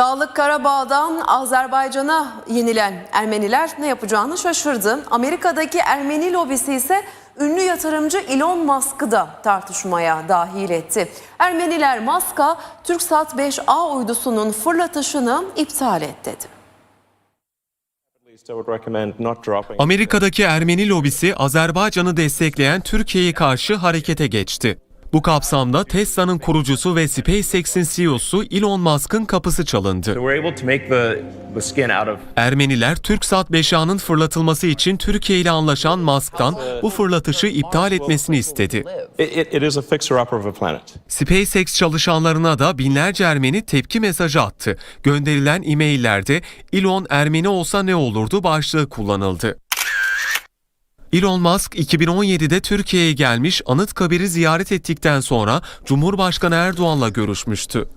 Dağlık Karabağ'dan Azerbaycan'a yenilen Ermeniler ne yapacağını şaşırdı. Amerika'daki Ermeni lobisi ise ünlü yatırımcı Elon Musk'ı da tartışmaya dahil etti. Ermeniler Musk'a TürkSat 5A uydusunun fırlatışını iptal et dedi. Amerika'daki Ermeni lobisi Azerbaycan'ı destekleyen Türkiye'ye karşı harekete geçti. Bu kapsamda Tesla'nın kurucusu ve SpaceX'in CEO'su Elon Musk'ın kapısı çalındı. Ermeniler TürkSat 5A'nın fırlatılması için Türkiye ile anlaşan Musk'tan bu fırlatışı iptal etmesini istedi. SpaceX çalışanlarına da binlerce Ermeni tepki mesajı attı. Gönderilen e-maillerde Elon Ermeni olsa ne olurdu başlığı kullanıldı. Elon Musk 2017'de Türkiye'ye gelmiş Anıtkabir'i ziyaret ettikten sonra Cumhurbaşkanı Erdoğan'la görüşmüştü.